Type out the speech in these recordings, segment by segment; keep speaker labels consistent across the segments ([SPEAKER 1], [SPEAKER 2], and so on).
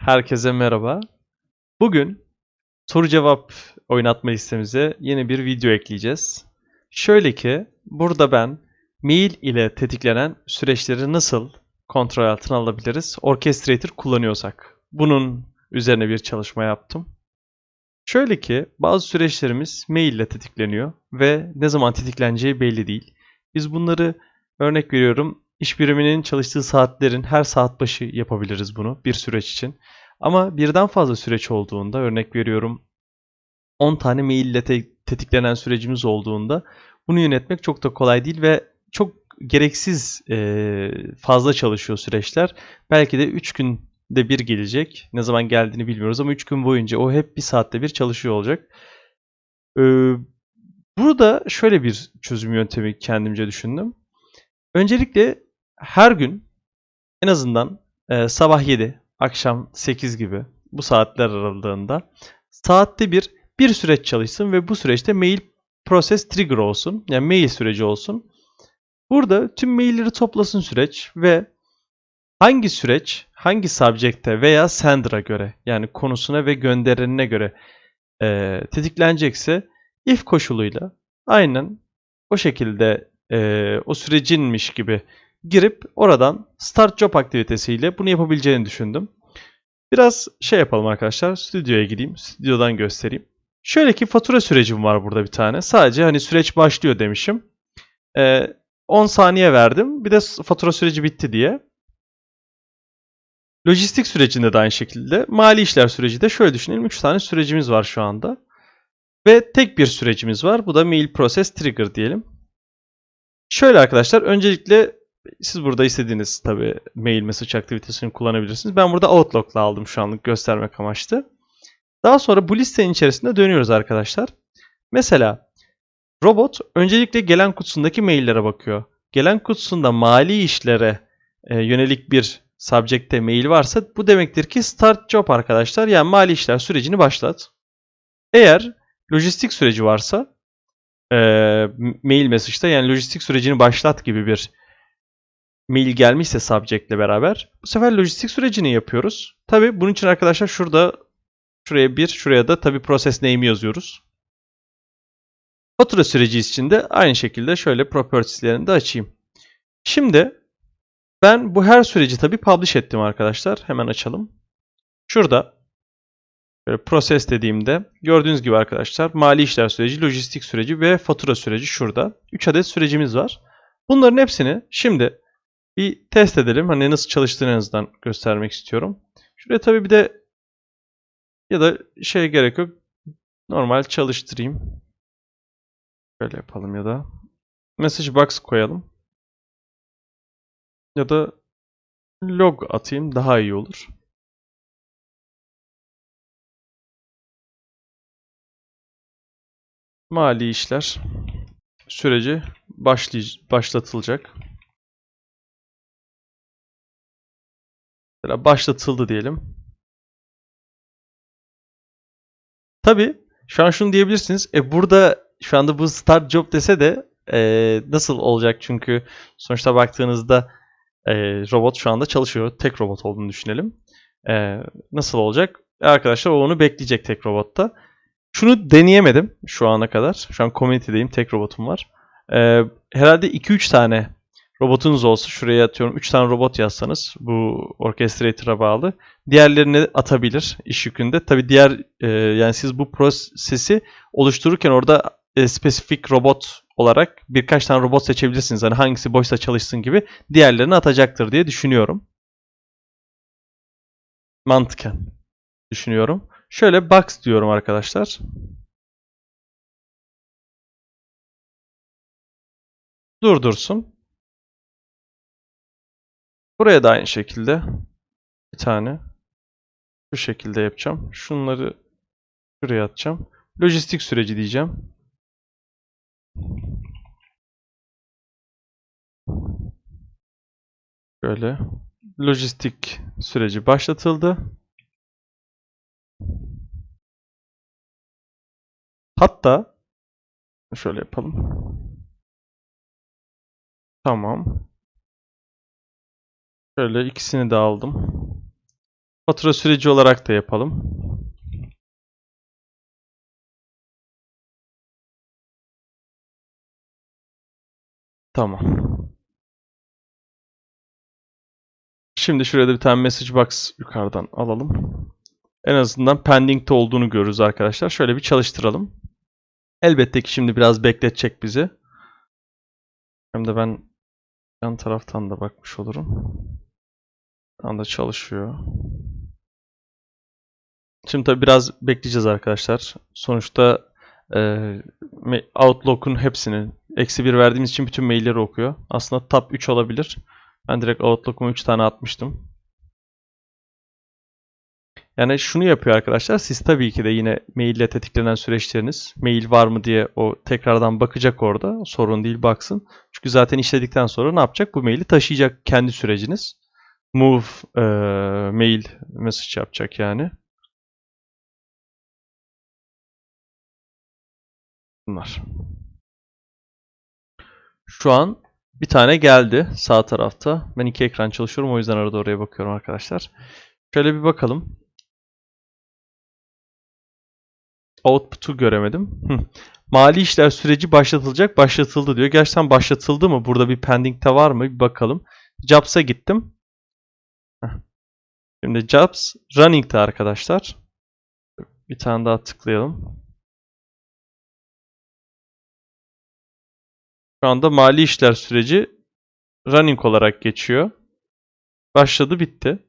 [SPEAKER 1] Herkese merhaba. Bugün soru cevap oynatma listemize yeni bir video ekleyeceğiz. Şöyle ki burada ben mail ile tetiklenen süreçleri nasıl kontrol altına alabiliriz Orchestrator kullanıyorsak. Bunun üzerine bir çalışma yaptım. Şöyle ki bazı süreçlerimiz mail ile tetikleniyor ve ne zaman tetikleneceği belli değil. Biz bunları örnek veriyorum iş biriminin çalıştığı saatlerin her saat başı yapabiliriz bunu bir süreç için. Ama birden fazla süreç olduğunda örnek veriyorum 10 tane mail ile te- tetiklenen sürecimiz olduğunda bunu yönetmek çok da kolay değil ve çok gereksiz eee, fazla çalışıyor süreçler. Belki de 3 günde bir gelecek. Ne zaman geldiğini bilmiyoruz ama 3 gün boyunca o hep bir saatte bir çalışıyor olacak. Ee, burada şöyle bir çözüm yöntemi kendimce düşündüm. Öncelikle her gün en azından e, sabah 7, akşam 8 gibi bu saatler aralığında saatte bir bir süreç çalışsın ve bu süreçte mail process trigger olsun. Yani mail süreci olsun. Burada tüm mailleri toplasın süreç ve hangi süreç hangi subject'e veya sender'a göre yani konusuna ve gönderenine göre e, tetiklenecekse if koşuluyla aynen o şekilde e, o sürecinmiş gibi girip oradan start job aktivitesiyle bunu yapabileceğini düşündüm. Biraz şey yapalım arkadaşlar. Stüdyoya gideyim. Stüdyodan göstereyim. Şöyle ki fatura sürecim var burada bir tane. Sadece hani süreç başlıyor demişim. E, 10 saniye verdim. Bir de fatura süreci bitti diye. Lojistik sürecinde de aynı şekilde. Mali işler süreci de şöyle düşünelim. 3 tane sürecimiz var şu anda. Ve tek bir sürecimiz var. Bu da mail process trigger diyelim. Şöyle arkadaşlar öncelikle siz burada istediğiniz tabi mail message aktivitesini kullanabilirsiniz. Ben burada Outlook'la aldım şu anlık göstermek amaçlı. Daha sonra bu listenin içerisinde dönüyoruz arkadaşlar. Mesela robot öncelikle gelen kutusundaki maillere bakıyor. Gelen kutusunda mali işlere e, yönelik bir subject'te mail varsa bu demektir ki start job arkadaşlar. Yani mali işler sürecini başlat. Eğer lojistik süreci varsa e, mail message'da yani lojistik sürecini başlat gibi bir mail gelmişse subject ile beraber bu sefer lojistik sürecini yapıyoruz. Tabi bunun için arkadaşlar şurada şuraya bir şuraya da tabi process name'i yazıyoruz. Fatura süreci için de aynı şekilde şöyle properties'lerini de açayım. Şimdi ben bu her süreci tabi publish ettim arkadaşlar. Hemen açalım. Şurada böyle process dediğimde gördüğünüz gibi arkadaşlar mali işler süreci, lojistik süreci ve fatura süreci şurada. 3 adet sürecimiz var. Bunların hepsini şimdi bir test edelim. Hani nasıl çalıştığını göstermek istiyorum. Şuraya tabii bir de ya da şey gerek yok. Normal çalıştırayım. Böyle yapalım ya da message box koyalım. Ya da log atayım daha iyi olur. Mali işler süreci başlatılacak. Mesela başlatıldı diyelim. Tabi şu an şunu diyebilirsiniz. E burada şu anda bu start job dese de e, nasıl olacak? Çünkü sonuçta baktığınızda e, robot şu anda çalışıyor. Tek robot olduğunu düşünelim. E, nasıl olacak? E, arkadaşlar onu bekleyecek tek robotta. Şunu deneyemedim şu ana kadar. Şu an community'deyim. Tek robotum var. E, herhalde 2-3 tane robotunuz olsa şuraya atıyorum 3 tane robot yazsanız bu orchestrator'a bağlı diğerlerini atabilir iş yükünde. Tabi diğer e, yani siz bu prosesi oluştururken orada e, spesifik robot olarak birkaç tane robot seçebilirsiniz. Hani hangisi boşsa çalışsın gibi diğerlerini atacaktır diye düşünüyorum. Mantıken düşünüyorum. Şöyle box diyorum arkadaşlar. Durdursun. Buraya da aynı şekilde bir tane bu şekilde yapacağım. Şunları şuraya atacağım. Lojistik süreci diyeceğim. Böyle lojistik süreci başlatıldı. Hatta şöyle yapalım. Tamam. Şöyle ikisini de aldım. Fatura süreci olarak da yapalım. Tamam. Şimdi şuraya da bir tane message box yukarıdan alalım. En azından pending'de olduğunu görürüz arkadaşlar. Şöyle bir çalıştıralım. Elbette ki şimdi biraz bekletecek bizi. Hem de ben yan taraftan da bakmış olurum. Anda çalışıyor. Şimdi tabi biraz bekleyeceğiz arkadaşlar. Sonuçta e, Outlook'un hepsini eksi bir verdiğimiz için bütün mailleri okuyor. Aslında tab 3 olabilir. Ben direkt Outlook'uma 3 tane atmıştım. Yani şunu yapıyor arkadaşlar. Siz tabii ki de yine maille tetiklenen süreçleriniz mail var mı diye o tekrardan bakacak orada. Sorun değil baksın. Çünkü zaten işledikten sonra ne yapacak? Bu maili taşıyacak kendi süreciniz. Move e, mail message yapacak yani. Bunlar. Şu an bir tane geldi sağ tarafta. Ben iki ekran çalışıyorum o yüzden arada oraya bakıyorum arkadaşlar. Şöyle bir bakalım. Output'u göremedim. Mali işler süreci başlatılacak. Başlatıldı diyor. Gerçekten başlatıldı mı? Burada bir pending'te var mı? Bir bakalım. Jobs'a gittim. Şimdi Jobs running'te arkadaşlar. Bir tane daha tıklayalım. Şu anda mali işler süreci running olarak geçiyor. Başladı bitti.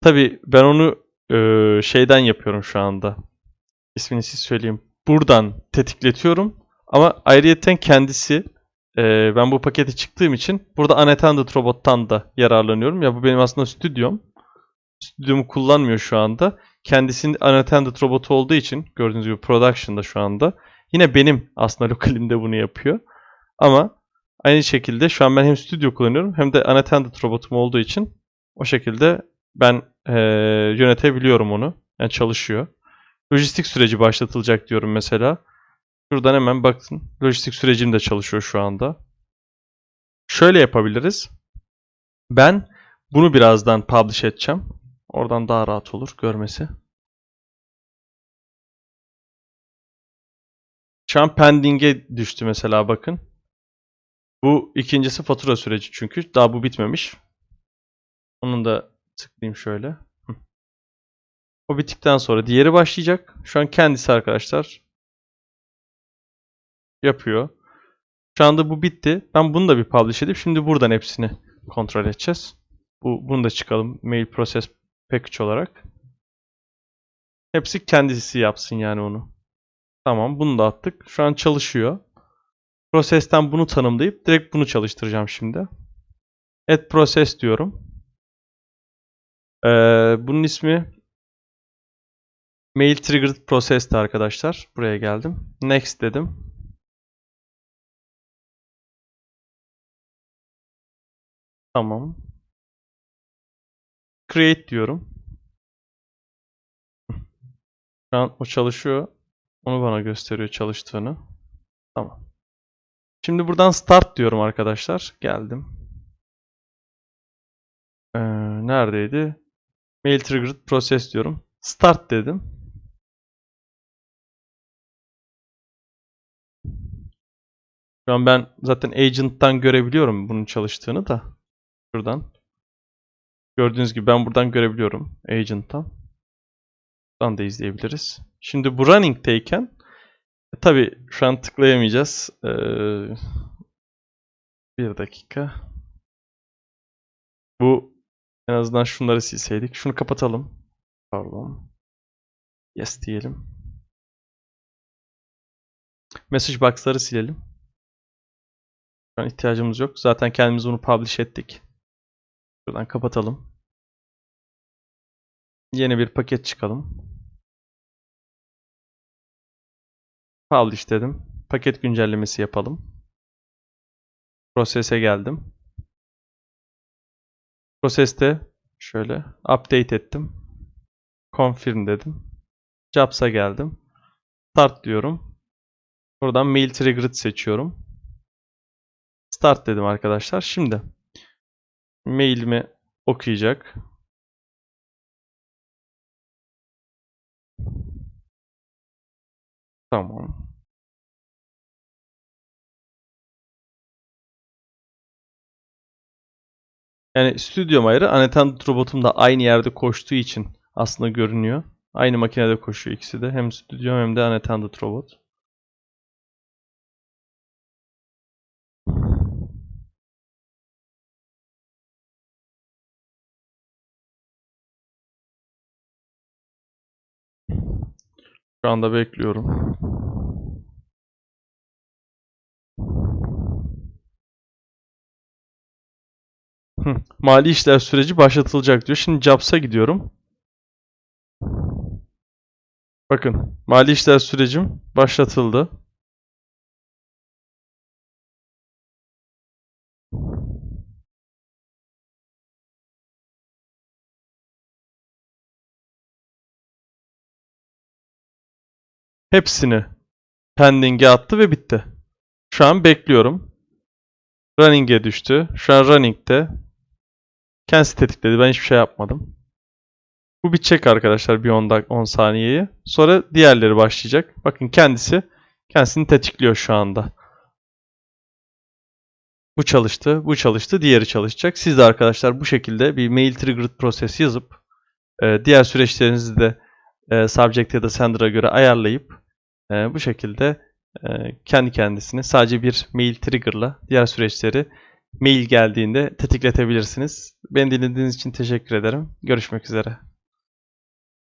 [SPEAKER 1] Tabii ben onu e, şeyden yapıyorum şu anda. İsmini siz söyleyeyim. Buradan tetikletiyorum. Ama ayrıyeten kendisi e, ben bu paketi çıktığım için burada unattended robot'tan da yararlanıyorum. Ya bu benim aslında stüdyom. Stüdyomu kullanmıyor şu anda. Kendisinin unattended robotu olduğu için gördüğünüz gibi production'da şu anda. Yine benim aslında lokalimde bunu yapıyor. Ama aynı şekilde şu an ben hem stüdyo kullanıyorum hem de unattended robotum olduğu için o şekilde ben eee, yönetebiliyorum onu. Yani çalışıyor. Lojistik süreci başlatılacak diyorum mesela. Şuradan hemen bakın. Lojistik sürecim de çalışıyor şu anda. Şöyle yapabiliriz. Ben bunu birazdan publish edeceğim. Oradan daha rahat olur görmesi. Şu an pending'e düştü mesela bakın. Bu ikincisi fatura süreci çünkü. Daha bu bitmemiş. Onun da tıklayayım şöyle. O bittikten sonra diğeri başlayacak. Şu an kendisi arkadaşlar yapıyor. Şu anda bu bitti. Ben bunu da bir publish edip şimdi buradan hepsini kontrol edeceğiz. Bu, bunu da çıkalım mail process package olarak. Hepsi kendisi yapsın yani onu. Tamam bunu da attık. Şu an çalışıyor. Prosesten bunu tanımlayıp direkt bunu çalıştıracağım şimdi. Add process diyorum. Ee, bunun ismi mail triggered process'ti arkadaşlar. Buraya geldim. Next dedim. Tamam. Create diyorum. Şu an o çalışıyor. Onu bana gösteriyor çalıştığını. Tamam. Şimdi buradan start diyorum arkadaşlar. Geldim. Ee, neredeydi? Mail triggered process diyorum. Start dedim. Şu an ben zaten agent'tan görebiliyorum bunun çalıştığını da. Şuradan. Gördüğünüz gibi ben buradan görebiliyorum agent'tan. Buradan da izleyebiliriz. Şimdi bu running'teyken e, tabi şu an tıklayamayacağız. Ee, bir dakika. Bu en azından şunları silseydik. Şunu kapatalım. Pardon. Yes diyelim. Message box'ları silelim. Şu an ihtiyacımız yok. Zaten kendimiz bunu publish ettik. Şuradan kapatalım. Yeni bir paket çıkalım. Publish dedim. Paket güncellemesi yapalım. Prosese geldim. Proseste şöyle update ettim. Confirm dedim. Jobs'a geldim. Start diyorum. Buradan mail triggered seçiyorum. Start dedim arkadaşlar. Şimdi mailimi okuyacak. Tamam. Yani stüdyo ayarı unattended robotum da aynı yerde koştuğu için aslında görünüyor. Aynı makinede koşuyor ikisi de. Hem stüdyo hem de unattended robot. Anda bekliyorum. Mali işler süreci başlatılacak diyor. Şimdi Jobs'a gidiyorum. Bakın, mali işler sürecim başlatıldı. Hepsini pending'e attı ve bitti. Şu an bekliyorum. Running'e düştü. Şu an running'de. Kendisi tetikledi. Ben hiçbir şey yapmadım. Bu bitecek arkadaşlar bir 10 dak 10 saniyeyi. Sonra diğerleri başlayacak. Bakın kendisi kendisini tetikliyor şu anda. Bu çalıştı, bu çalıştı, diğeri çalışacak. Siz de arkadaşlar bu şekilde bir mail triggered proses yazıp e, diğer süreçlerinizi de e, subject ya da sender'a göre ayarlayıp e, bu şekilde e, kendi kendisini sadece bir mail trigger'la diğer süreçleri mail geldiğinde tetikletebilirsiniz. Beni dinlediğiniz için teşekkür ederim. Görüşmek üzere.